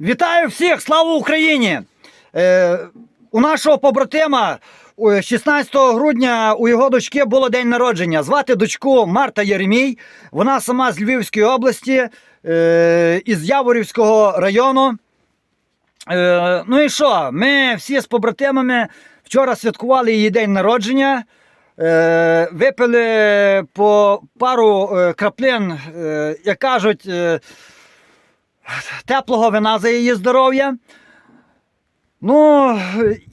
Вітаю всіх! Слава Україні! Е, у нашого побратима е, 16 грудня у його дочки було день народження. Звати дочку Марта Єремій. Вона сама з Львівської області, е, із Яворівського району. Е, ну і що? Ми всі з побратимами вчора святкували її день народження. Е, випили по пару е, краплин, е, як кажуть, е, теплого вина за її здоров'я. Ну,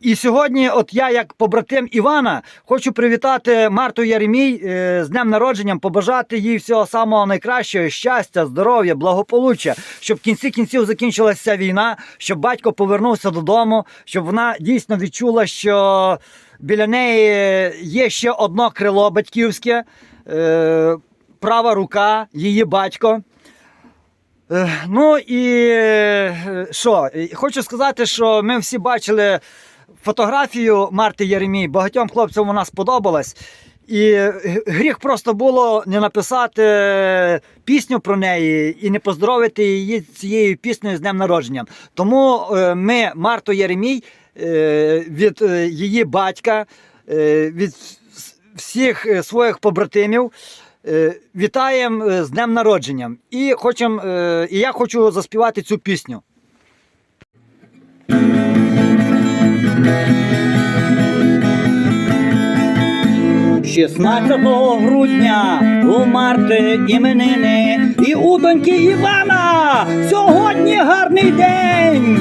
і сьогодні, от я, як побратим Івана, хочу привітати Марту Яремій е, з днем народженням, побажати їй всього самого найкращого, щастя, здоров'я, благополуччя, щоб в кінці кінців закінчилася війна, щоб батько повернувся додому, щоб вона дійсно відчула, що біля неї є ще одно крило батьківське, е, права рука, її батько. Е, Ну і е, що, хочу сказати, що ми всі бачили фотографію Марти Єремій. Багатьом хлопцям вона сподобалась. І гріх просто було не написати пісню про неї і не поздоровити її цією піснею з днем народження. Тому е, ми Марту Єремій від її батька, від всіх своїх побратимів. Е, Вітаємо е, з днем народження. І хочем, е, і я хочу заспівати цю пісню. 16 грудня у Марти іменини і у доньки Івана сьогодні гарний день.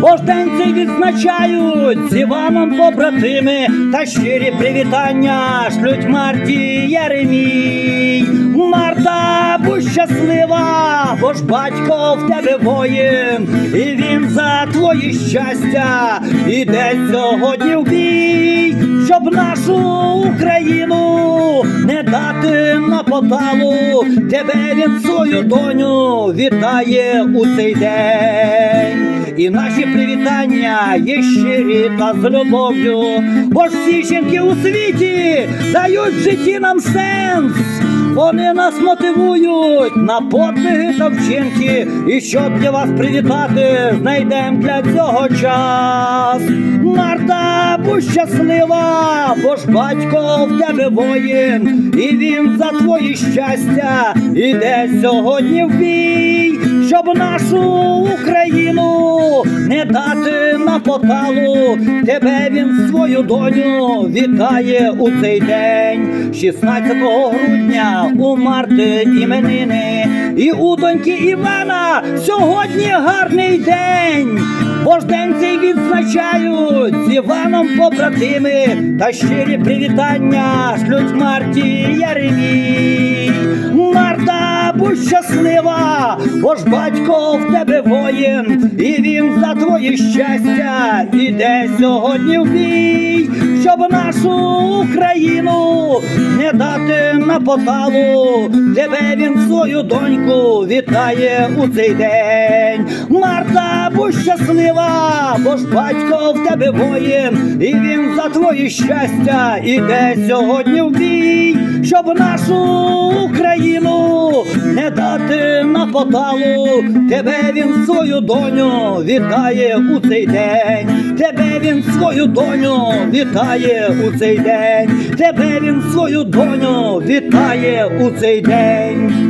Божденці відзначають з Іваном побратими та щирі привітання шлють Марті Єремій. Марта, будь щаслива, бо ж батько в тебе воїн, і він за твої щастя іде сьогодні в бій, щоб нашу Україну не дати на поталу. Тебе він свою доню вітає у цей день. І наші привітання є щирі та з любов'ю, бо ж всі жінки у світі дають в житті нам сенс. Вони нас мотивують на подвиги та вчинки, і щоб для вас привітати, знайдем для цього час. Марта, будь щаслива, бо ж батько в тебе воїн, і він за твої щастя іде сьогодні в бій, щоб нашу не дати на поталу. Тебе він свою доню вітає у цей день, 16 грудня у Марти іменини, і у доньки Івана сьогодні гарний день. Божденці відзначають з Іваном побратими та щирі привітання шлють Марті Яремій. Марта, будь щаслива, бо ж батько в тебе воїн, і він за твої щастя іде сьогодні в бій, щоб нашу Україну не дати на поталу. Тебе він свою доньку вітає у цей день. Марта, будь щаслива, бо ж батько в тебе воїн, і він за твої щастя іде сьогодні в бій, щоб нашу Україну не дати на поталу. Тебе він свою доню вітає у цей день. Тебе він свою доню вітає у цей день. Тебе він свою доню вітає у цей день.